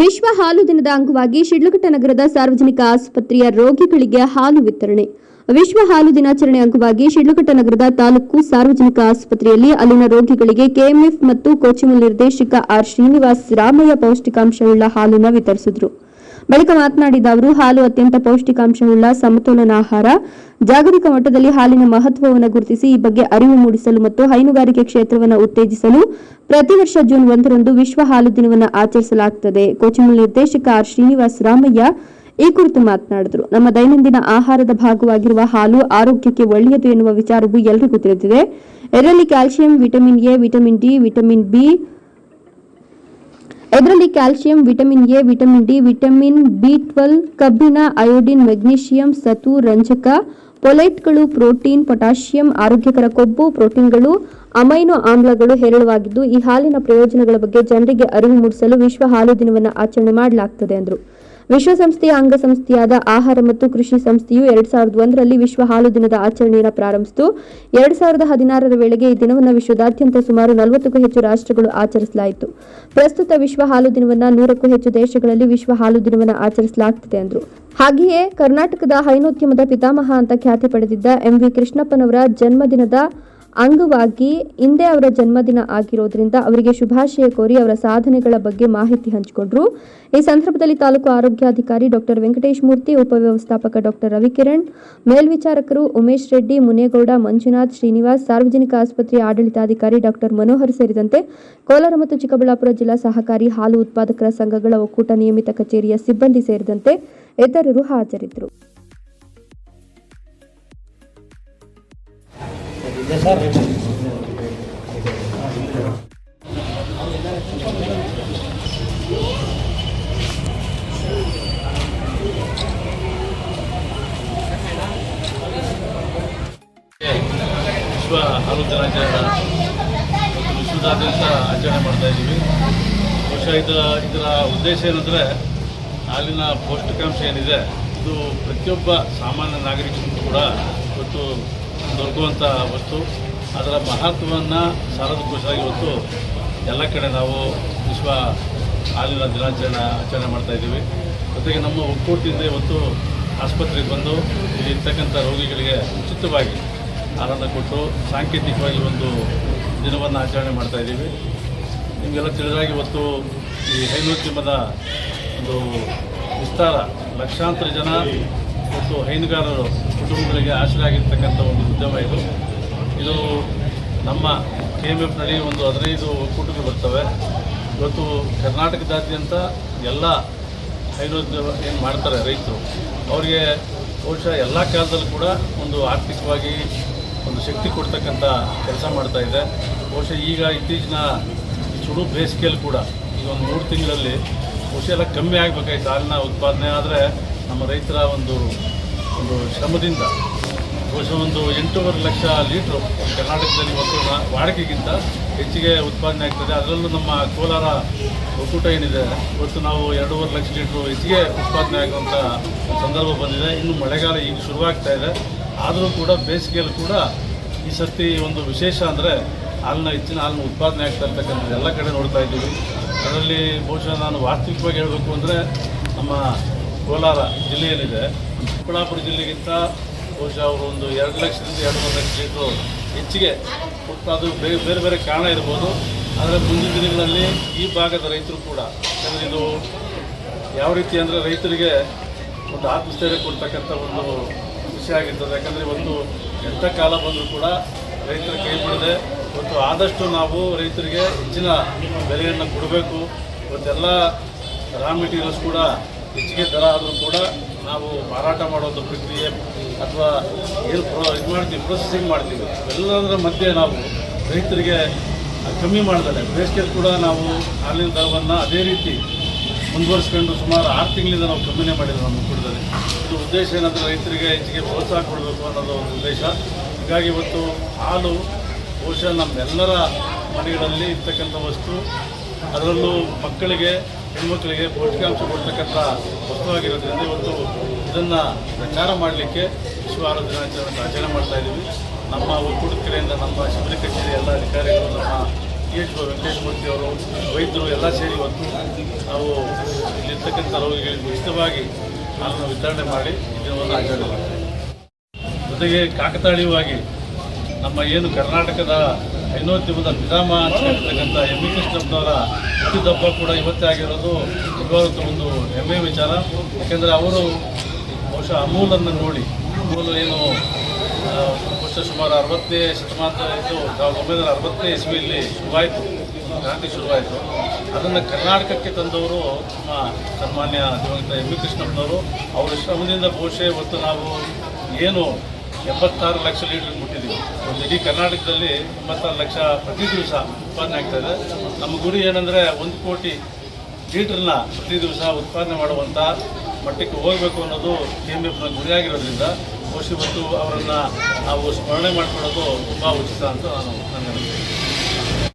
ವಿಶ್ವ ಹಾಲು ದಿನದ ಅಂಗವಾಗಿ ಶಿಡ್ಲಘಟ್ಟ ನಗರದ ಸಾರ್ವಜನಿಕ ಆಸ್ಪತ್ರೆಯ ರೋಗಿಗಳಿಗೆ ಹಾಲು ವಿತರಣೆ. ವಿಶ್ವ ಹಾಲು ದಿನಾಚರಣೆ ಅಂಗವಾಗಿ ಶಿಡ್ಲಘಟ್ಟ ನಗರದ ತಾಲೂಕು ಸಾರ್ವಜನಿಕ ಆಸ್ಪತ್ರೆಯಲ್ಲಿ ಅಲ್ಲಿನ ರೋಗಿಗಳಿಗೆ ಕೆಎಂಎಫ್ ಮತ್ತು ಕೋಚಿಮಲ್ ನಿರ್ದೇಶಕ ಆರ್ ಶ್ರೀನಿವಾಸ್ ರಾಮಯ್ಯ ಪೌಷ್ಟಿಕಾಂಶವುಳ್ಳ ಹಾಲನ್ನು ವಿತರಿಸಿದರು. ಬಳಿಕ ಮಾತನಾಡಿದ ಅವರು, ಹಾಲು ಅತ್ಯಂತ ಪೌಷ್ಟಿಕಾಂಶವುಳ್ಳ ಸಮತೋಲನ ಆಹಾರ ಜಾಗತಿಕ ಮಟ್ಟದಲ್ಲಿ ಹಾಲಿನ ಮಹತ್ವವನ್ನು ಗುರುತಿಸಿ ಈ ಬಗ್ಗೆ ಅರಿವು ಮೂಡಿಸಲು ಮತ್ತು ಹೈನುಗಾರಿಕೆ ಕ್ಷೇತ್ರವನ್ನು ಉತ್ತೇಜಿಸಲು ಪ್ರತಿ ವರ್ಷ ಜೂನ್ ಒಂದರಂದು ವಿಶ್ವ ಹಾಲು ದಿನವನ್ನು ಆಚರಿಸಲಾಗುತ್ತದೆ ಕೋಚಿಮಲ್ ನಿರ್ದೇಶಕ ಆರ್ ಶ್ರೀನಿವಾಸ್ ರಾಮಯ್ಯ ಈ ಕುರಿತು ಮಾತನಾಡಿದರು. ನಮ್ಮ ದೈನಂದಿನ ಆಹಾರದ ಭಾಗವಾಗಿರುವ ಹಾಲು ಆರೋಗ್ಯಕ್ಕೆ ಒಳ್ಳೆಯದು ಎನ್ನುವ ವಿಚಾರವು ಎಲ್ಲರಿಗೂ ತಿಳಿದಿದೆ. ಇದರಲ್ಲಿ calcium, vitamin A, vitamin D, vitamin B ಇದರಲ್ಲಿ calcium vitamin A, vitamin D, vitamin B twelve, ಕಬ್ಬಿಣ, ಅಯೋಡಿನ್, ಮೆಗ್ನೀಷಿಯಂ, ಸತು, ರಂಜಕ, ಪೊಲೈಟ್ಗಳು, ಪ್ರೋಟೀನ್, ಪೊಟ್ಯಾಷಿಯಂ, ಆರೋಗ್ಯಕರ ಕೊಬ್ಬು, ಪ್ರೋಟೀನ್ಗಳು, ಅಮೈನೋ ಆಮ್ಲಗಳು ಹೇರಳವಾಗಿದ್ದು, ಈ ಹಾಲಿನ ಪ್ರಯೋಜನಗಳ ಬಗ್ಗೆ ಜನರಿಗೆ ಅರಿವು ಮೂಡಿಸಲು ವಿಶ್ವ ಹಾಲು ದಿನವನ್ನು ಆಚರಣೆ ಮಾಡಲಾಗುತ್ತದೆ ಎಂದರು ವಿಶ್ವಸಂಸ್ಥೆಯ ಅಂಗಸಂಸ್ಥೆಯಾದ ಆಹಾರ ಮತ್ತು ಕೃಷಿ ಸಂಸ್ಥೆಯು ಎರಡ್ ಸಾವಿರದ ಒಂದರಲ್ಲಿ ವಿಶ್ವ ಹಾಲು ದಿನದ ಆಚರಣೆಯನ್ನು ಪ್ರಾರಂಭಿಸಿತು. ಎರಡ್ ಸಾವಿರದ ಹದಿನಾರರ ವೇಳೆಗೆ ಈ ದಿನವನ್ನು ವಿಶ್ವದಾದ್ಯಂತ ಸುಮಾರು ನಲವತ್ತಕ್ಕೂ ಹೆಚ್ಚು ರಾಷ್ಟ್ರಗಳು ಆಚರಿಸಲಾಯಿತು. ಪ್ರಸ್ತುತ ವಿಶ್ವ ಹಾಲು ದಿನವನ್ನು ನೂರಕ್ಕೂ ಹೆಚ್ಚು ದೇಶಗಳಲ್ಲಿ ವಿಶ್ವ ಹಾಲು ದಿನವನ್ನು ಆಚರಿಸಲಾಗುತ್ತಿದೆ ಎಂದರು ಹಾಗೆಯೇ ಕರ್ನಾಟಕದ ಹೈನೋದ್ಯಮದ ಪಿತಾಮಹ ಅಂತ ಖ್ಯಾತಿ ಪಡೆದಿದ್ದ ಎಂವಿ ಕೃಷ್ಣಪ್ಪನವರ ಜನ್ಮದಿನದ ಅಂಗವಾಗಿ ಇಂದೇ ಅವರ ಜನ್ಮದಿನ ಆಗಿರೋದ್ರಿಂದ ಅವರಿಗೆ ಶುಭಾಶಯ ಕೋರಿ ಅವರ ಸಾಧನೆಗಳ ಬಗ್ಗೆ ಮಾಹಿತಿ ಹಂಚಿಕೊಂಡ್ರು. ಈ ಸಂದರ್ಭದಲ್ಲಿ ತಾಲೂಕು ಆರೋಗ್ಯಾಧಿಕಾರಿ ಡಾಕ್ಟರ್ ವೆಂಕಟೇಶ್ ಮೂರ್ತಿ, ಉಪವ್ಯವಸ್ಥಾಪಕ ಡಾಕ್ಟರ್ ರವಿಕಿರಣ್, ಮೇಲ್ವಿಚಾರಕರು ಉಮೇಶ್ ರೆಡ್ಡಿ, ಮುನೇಗೌಡ, ಮಂಜುನಾಥ್, ಶ್ರೀನಿವಾಸ್, ಸಾರ್ವಜನಿಕ ಆಸ್ಪತ್ರೆಯ ಆಡಳಿತಾಧಿಕಾರಿ ಡಾಕ್ಟರ್ ಮನೋಹರ್ ಸೇರಿದಂತೆ ಕೋಲಾರ ಮತ್ತು ಚಿಕ್ಕಬಳ್ಳಾಪುರ ಜಿಲ್ಲಾ ಸಹಕಾರಿ ಹಾಲು ಉತ್ಪಾದಕರ ಸಂಘಗಳ ಒಕ್ಕೂಟ ನಿಯಮಿತ ಕಚೇರಿಯ ಸಿಬ್ಬಂದಿ ಸೇರಿದಂತೆ ಇತರರು ಹಾಜರಿದ್ದರು. ವಿಶ್ವ ಹಾಲು ದಿನಾಚರಣೆ ಮತ್ತು ವಿಶ್ವದಾದ್ಯಂತ ಆಚರಣೆ ಮಾಡ್ತಾ ಇದ್ದೀವಿ. ಬಹುಶಃ ಇದರ ಇದರ ಉದ್ದೇಶ ಏನಂದರೆ, ಹಾಲಿನ ಪೌಷ್ಟಿಕಾಂಶ ಏನಿದೆ, ಇದು ಪ್ರತಿಯೊಬ್ಬ ಸಾಮಾನ್ಯ ನಾಗರಿಕನಿಗೂ ಕೂಡ ಇವತ್ತು ದೊರಕುವಂಥ ವಸ್ತು. ಅದರ ಮಹತ್ವವನ್ನು ಸಾರೋದಕ್ಕೋಸ್ಕರ ಇವತ್ತು ಎಲ್ಲ ಕಡೆ ನಾವು ವಿಶ್ವ ಹಾಲಿನ ದಿನಾಚರಣೆ ಆಚರಣೆ ಮಾಡ್ತಾ ಇದ್ದೀವಿ. ಜೊತೆಗೆ ನಮ್ಮ ಒಕ್ಕೂಟದಿಂದ ಇವತ್ತು ಆಸ್ಪತ್ರೆಗೆ ಬಂದು ಇಲ್ಲಿ ಇರ್ತಕ್ಕಂಥ ರೋಗಿಗಳಿಗೆ ಉಚಿತವಾಗಿ ಆನಂದ ಕೊಟ್ಟು ಸಾಂಕೇತಿಕವಾಗಿ ಒಂದು ದಿನವನ್ನು ಆಚರಣೆ ಮಾಡ್ತಾ ಇದ್ದೀವಿ. ನಿಮಗೆಲ್ಲ ತಿಳಿದಾಗಿ ಇವತ್ತು ಈ ಹೈನೋದ್ಯಮದ ಒಂದು ವಿಸ್ತಾರ ಲಕ್ಷಾಂತರ ಜನ ಮತ್ತು ಹೈನುಗಾರರು ಕುಟುಂಬಗಳಿಗೆ ಆಶ್ರಯ ಆಗಿರ್ತಕ್ಕಂಥ ಒಂದು ಉದ್ಯಮ ಇದು. ಇದು ನಮ್ಮ ಕೆ ಎಂ ಎಫ್ನಲ್ಲಿ ಒಂದು ಹದಿನೈದು ಒಕ್ಕೂಟಗಳು ಬರ್ತವೆ. ಇವತ್ತು ಕರ್ನಾಟಕದಾದ್ಯಂತ ಎಲ್ಲ ಹೈನೋದ್ಯಮ ಏನು ಮಾಡ್ತಾರೆ ರೈತರು, ಅವರಿಗೆ ಬಹುಶಃ ಎಲ್ಲ ಕಾಲದಲ್ಲೂ ಕೂಡ ಒಂದು ಆರ್ಥಿಕವಾಗಿ ಒಂದು ಶಕ್ತಿ ಕೊಡ್ತಕ್ಕಂಥ ಕೆಲಸ ಮಾಡ್ತಾ ಇದೆ. ಬಹುಶಃ ಈಗ ಇತ್ತೀಚಿನ ಸುಡು ಬೇಸಿಗೆಯಲ್ಲಿ ಕೂಡ ಈಗ ಒಂದು ಮೂರು ತಿಂಗಳಲ್ಲಿ ಬಹುಶಃ ಎಲ್ಲ ಕಮ್ಮಿ ಆಗಬೇಕಾಯ್ತು ಹಾಲಿನ ಉತ್ಪಾದನೆ. ಆದರೆ ನಮ್ಮ ರೈತರ ಒಂದು ಒಂದು ಶ್ರಮದಿಂದ ಬಹುಶಃ ಒಂದು ಎಂಟೂವರೆ ಲಕ್ಷ ಲೀಟ್ರು ಕರ್ನಾಟಕದಲ್ಲಿ ನಾ- ವಾಡಿಕೆಗಿಂತ ಹೆಚ್ಚಿಗೆ ಉತ್ಪಾದನೆ ಆಗ್ತದೆ. ಅದರಲ್ಲೂ ನಮ್ಮ ಕೋಲಾರ ಒಕ್ಕೂಟ ಏನಿದೆ, ಇವತ್ತು ನಾವು ಎರಡೂವರೆ ಲಕ್ಷ ಲೀಟ್ರು ಹೆಚ್ಚಿಗೆ ಉತ್ಪಾದನೆ ಆಗುವಂಥ ಸಂದರ್ಭ ಬಂದಿದೆ. ಇನ್ನು ಮಳೆಗಾಲ ಈಗ ಶುರುವಾಗ್ತಾ ಇದೆ. ಆದರೂ ಕೂಡ ಬೇಸಿಗೆಯಲ್ಲಿ ಕೂಡ ಈ ಸರ್ತಿ ಒಂದು ವಿಶೇಷ ಅಂದರೆ ಹಾಲಿನ ಹೆಚ್ಚಿನ ಹಾಲಿನ ಉತ್ಪಾದನೆ ಆಗ್ತಾ ಇರ್ತಕ್ಕಂಥದ್ದು. ಎಲ್ಲ ಕಡೆ ನೋಡ್ತಾ ಇದ್ದೀವಿ. ಅದರಲ್ಲಿ ಬಹುಶಃ ನಾನು ವಾಸ್ತವಿಕವಾಗಿ ಹೇಳಬೇಕು ಅಂದರೆ ನಮ್ಮ ಕೋಲಾರ ಜಿಲ್ಲೆಯಲ್ಲಿದೆ. ಚಿಕ್ಕಬಳ್ಳಾಪುರ ಜಿಲ್ಲೆಗಿಂತ ಬಹುಶಃ ಅವರು ಒಂದು ಎರಡು ಲಕ್ಷದಿಂದ ಎರಡು ಮೂರು ಲಕ್ಷ ಲೀಟ್ರು ಹೆಚ್ಚಿಗೆ ಅದು ಬೇರೆ ಬೇರೆ ಬೇರೆ ಕಾರಣ ಇರ್ಬೋದು. ಆದರೆ ಮುಂದಿನ ದಿನಗಳಲ್ಲಿ ಈ ಭಾಗದ ರೈತರು ಕೂಡ, ಯಾಕಂದರೆ ಇದು ಯಾವ ರೀತಿ ಅಂದರೆ ರೈತರಿಗೆ ಒಂದು ಆತ್ಮಸ್ಥೈರ್ಯ ಕೊಡ್ತಕ್ಕಂಥ ಒಂದು ವಿಷಯ ಆಗಿರ್ತದೆ. ಯಾಕಂದರೆ ಒಂದು ಎಂಥ ಕಾಲ ಬಂದರೂ ಕೂಡ ರೈತರ ಕೈ ಬಿಡದೆ ಇವತ್ತು ಆದಷ್ಟು ನಾವು ರೈತರಿಗೆ ಹೆಚ್ಚಿನ ಬೆಲೆಯನ್ನು ಕೊಡಬೇಕು. ಇವತ್ತೆಲ್ಲ ರಾ ಮೆಟೀರಿಯಲ್ಸ್ ಕೂಡ ಹೆಚ್ಚಿಗೆ ದರ ಆದರೂ ಕೂಡ ನಾವು ಮಾರಾಟ ಮಾಡೋದು ಪ್ರಕ್ರಿಯೆ ಅಥವಾ ಏನು ಪ್ರೋ ಇದು ಮಾಡ್ತೀವಿ ಪ್ರೊಸೆಸಿಂಗ್ ಮಾಡ್ತೀವಿ. ಎಲ್ಲದರ ಮಧ್ಯೆ ನಾವು ರೈತರಿಗೆ ಕಮ್ಮಿ ಮಾಡ್ತಾರೆ ಬೇಸಿಗೆ ಕೂಡ ನಾವು ಹಾಲಿನ ದರವನ್ನು ಅದೇ ರೀತಿ ಮುಂದುವರಿಸ್ಕೊಂಡು ಸುಮಾರು ಆರು ತಿಂಗಳಿಂದ ನಾವು ಕಮ್ಮಿನೇ ಮಾಡಿದ್ವಿ ನಮ್ಮ ಕೂಡದಲ್ಲಿ ಇದು ಉದ್ದೇಶ ಏನಂದರೆ ರೈತರಿಗೆ ಹೆಚ್ಚಿಗೆ ಪ್ರೋತ್ಸಾಹ ಕೊಡಬೇಕು ಅನ್ನೋದು ಒಂದು ಉದ್ದೇಶ. ಹೀಗಾಗಿ ಇವತ್ತು ಹಾಲು ಬಹುಶಃ ನಮ್ಮೆಲ್ಲರ ಮನೆಗಳಲ್ಲಿ ಇರ್ತಕ್ಕಂಥ ವಸ್ತು, ಅದರಲ್ಲೂ ಮಕ್ಕಳಿಗೆ ಹೆಣ್ಮಕ್ಳಿಗೆ ಪೌಷ್ಟಿಕಾಂಶ ಕೊಡ್ತಕ್ಕಂಥ ವಸ್ತುವಾಗಿರೋದ್ರಿಂದ ಇವತ್ತು ಇದನ್ನು ಪ್ರಚಾರ ಮಾಡಲಿಕ್ಕೆ ವಿಶ್ವ ಆರೋಗ್ಯ ದಿನಾಚರಣೆ ಆಚರಣೆ ಮಾಡ್ತಾ ಇದ್ದೀವಿ. ನಮ್ಮ ಒಕ್ಕೂಟದ ಕಡೆಯಿಂದ ನಮ್ಮ ಶಿಬಿರ ಕಚೇರಿ ಎಲ್ಲ ಅಧಿಕಾರಿಗಳು, ನಮ್ಮ ಟಿ ಎಚ್ ವೆಂಕಟೇಶ್ ಮೂರ್ತಿ ಅವರು, ವೈದ್ಯರು ಎಲ್ಲ ಸೇರಿ ಇವತ್ತು ನಾವು ಇಲ್ಲಿರ್ತಕ್ಕಂಥ ರೋಗಿಗಳಿಗೆ ಉಚಿತವಾಗಿ ಅದನ್ನು ವಿತರಣೆ ಮಾಡಿ ಈ ದಿನವನ್ನು ಆಚರಣೆ ಮಾಡ್ತೇವೆ ಜೊತೆಗೆ ಕಾಕತಾಳೀಯವಾಗಿ ನಮ್ಮ ಏನು ಕರ್ನಾಟಕದ ಹೈನೋದ್ಯಮದ ಪಿತಾಮ ಅಂತ ಹೇಳ್ತಕ್ಕಂಥ ಎಂ ವಿ ಕೃಷ್ಣಪ್ಪನವರ ಹುಟ್ಟಿದಬ್ಬ ಕೂಡ ಇವತ್ತೇ ಆಗಿರೋದು ಇವರಂತ ಒಂದು ಹೆಮ್ಮೆಯ ವಿಚಾರ. ಯಾಕೆಂದರೆ ಅವರು ಬಹುಶಃ ಅಮೂಲನ್ನು ನೋಡಿ, ಅಮೂಲ್ ಏನು ಬಹುಶಃ ಸುಮಾರು ಅರವತ್ತನೇ ಶತಮಾನ ಇದು, ಸಾವಿರದ ಒಂಬೈನೂರ ಅರವತ್ತನೇ ಇಸ್ವಿಯಲ್ಲಿ ಶುರುವಾಯಿತು, ಕ್ರಾಂತಿ ಶುರುವಾಯಿತು. ಅದನ್ನು ಕರ್ನಾಟಕಕ್ಕೆ ತಂದವರು ನಮ್ಮ ಸನ್ಮಾನ್ಯ ದಿವಂಗತ ಎಂ ವಿ ಕೃಷ್ಣಪ್ಪನವರು. ಅವರ ಶ್ರಮದಿಂದ ಬಹುಶಃ ಇವತ್ತು ನಾವು ಏನು ಎಂಬತ್ತಾರು ಲಕ್ಷ ಲೀಟರ್ ಮುಟ್ಟಿದ್ದೀವಿ ಒಂದು ಇಡೀ ಕರ್ನಾಟಕದಲ್ಲಿ ಎಂಬತ್ತಾರು ಲಕ್ಷ ಪ್ರತಿ ದಿವಸ ಉತ್ಪಾದನೆ ಆಗ್ತಾ ಇದೆ. ನಮ್ಮ ಗುರಿ ಏನಂದರೆ ಒಂದು ಕೋಟಿ ಲೀಟ್ರನ್ನ ಪ್ರತಿ ದಿವಸ ಉತ್ಪಾದನೆ ಮಾಡುವಂಥ ಮಟ್ಟಕ್ಕೆ ಹೋಗಬೇಕು ಅನ್ನೋದು ಕೆ ಎಂ ಎಫ್ನ ಗುರಿಯಾಗಿರೋದ್ರಿಂದ ಬಹುಶಃ ಇವತ್ತು ಅವರನ್ನು ನಾವು ಸ್ಮರಣೆ ಮಾಡಿಕೊಳ್ಳೋದು ತುಂಬ ಉಚಿತ ಅಂತ ನಾನು ನನ್ನ